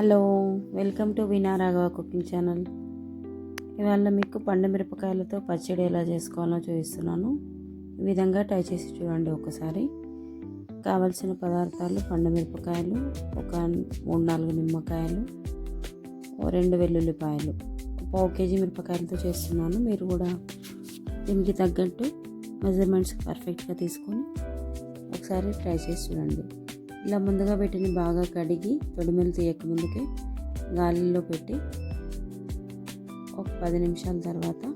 Hello welcome to వినా Raghava cooking channel. ఇవాళ మీకు పండు మిరపకాయలతో పచ్చడి ఎలా చేసుకోవాలో చూపిస్తున్నాను. ఈ విధంగా ట్రై చేసి చూడండి ఒకసారి. కావలసిన పదార్థాలు పండు మిరపకాయలు ఒక మూడు నాలుగు నిమ్మకాయలు రెండు వెల్లుల్లిపాయలు. పావు కేజీ మిరపకాయలతో చేస్తున్నాను. మీరు కూడా దీనికి తగ్గట్టు మెజర్మెంట్స్ పర్ఫెక్ట్గా తీసుకొని ఒకసారి ట్రై చేసి చూడండి. ఇలా ముందుగా పెట్టిన బాగా కడిగి తొడిమెలు తీయక ముందుకే గాలిలో పెట్టి ఒక పది నిమిషాల తర్వాత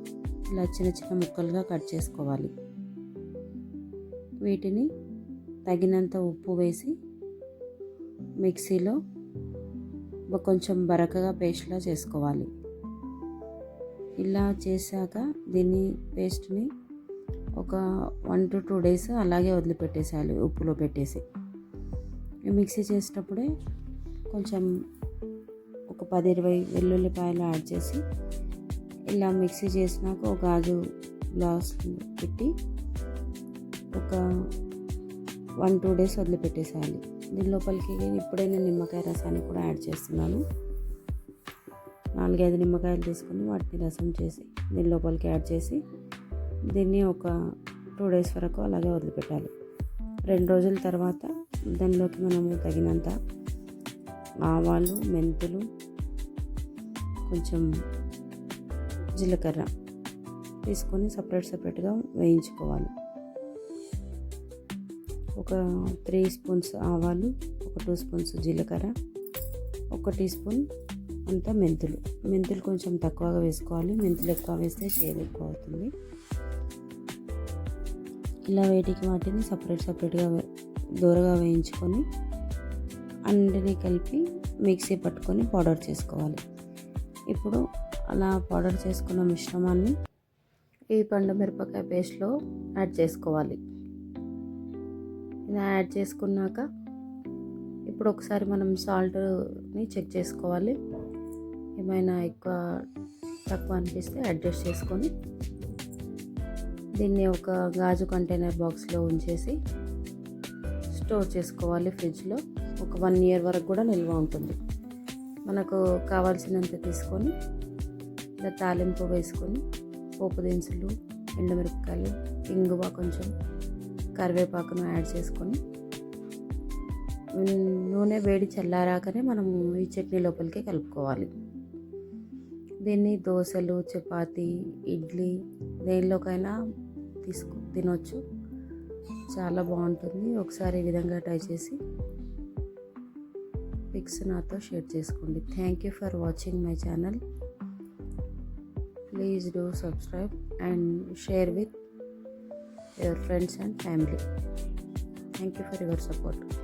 ఇలా చిన్న చిన్న ముక్కలుగా కట్ చేసుకోవాలి. వీటిని తగినంత ఉప్పు వేసి మిక్సీలో కొంచెం బరకగా పేస్ట్లా చేసుకోవాలి. ఇలా చేశాక దీన్ని పేస్ట్ని ఒక వన్ టు టూ డేస్ అలాగే వదిలిపెట్టేసేయాలి ఉప్పులో పెట్టేసి. మిక్సీ చేసేటప్పుడే కొంచెం ఒక పది ఇరవై వెల్లుల్లిపాయలు యాడ్ చేసి ఇలా మిక్సీ చేసినాక ఒక గాజు గ్లాస్ పెట్టి ఒక వన్ టూ డేస్ వదిలిపెట్టేసేయాలి. దీని లోపలికి ఇప్పుడే నేను నిమ్మకాయ రసాన్ని కూడా యాడ్ చేస్తున్నాను. నాలుగైదు నిమ్మకాయలు తీసుకుని వాటిని రసం చేసి దీని లోపలికి యాడ్ చేసి దీన్ని ఒక టూ డేస్ వరకు అలాగే వదిలిపెట్టాలి. రెండు రోజుల తర్వాత దానిలోకి మనము తగినంత ఆవాలు మెంతులు కొంచెం జీలకర్ర తీసుకొని సపరేట్ సపరేట్గా వేయించుకోవాలి. ఒక త్రీ స్పూన్స్ ఆవాలు ఒక టూ స్పూన్స్ జీలకర్ర ఒక టీ స్పూన్ అంతా మెంతులు. మెంతులు కొంచెం తక్కువగా వేసుకోవాలి. మెంతులు ఎక్కువ వేస్తే చేదు ఎక్కువ అవుతుంది. ఇలా వేటికి వాటిని సపరేట్ సపరేట్గా దూరగా వేయించుకొని అన్నిటినీ కలిపి మిక్సీ పట్టుకొని పౌడర్ చేసుకోవాలి. ఇప్పుడు అలా పౌడర్ చేసుకున్న మిశ్రమాన్ని ఈ పండు మిరపకాయ పేస్ట్లో యాడ్ చేసుకోవాలి. ఇలా యాడ్ చేసుకున్నాక ఇప్పుడు ఒకసారి మనం సాల్ట్ని చెక్ చేసుకోవాలి. ఏమైనా ఎక్కువ తక్కువ అనిపిస్తే అడ్జస్ట్ చేసుకొని దీన్ని ఒక గాజు కంటైనర్ బాక్స్లో ఉంచేసి స్టోర్ చేసుకోవాలి ఫ్రిడ్జ్లో ఒక వన్ ఇయర్ వరకు కూడా నిల్వ ఉంటుంది. మనకు కావాల్సినంత తీసుకొని ఇలా తాలింపు వేసుకొని పోపు దినుసులు ఎండుమిరపకాయలు ఇంగువ కొంచెం కరివేపాకును యాడ్ చేసుకొని నూనె వేడి చల్లారాకనే మనం ఈ చట్నీ లోపలికి కలుపుకోవాలి. దీన్ని దోశలు చపాతి ఇడ్లీ దేనిలోకైనా తీసుకు తినొచ్చు. చాలా బాగుంటుంది. ఒకసారి ఈ విధంగా ట్రై చేసి పిక్స్ నాతో షేర్ చేసుకోండి. Thank you for watching my channel. Please do subscribe and share with your friends and family. Thank you for your support.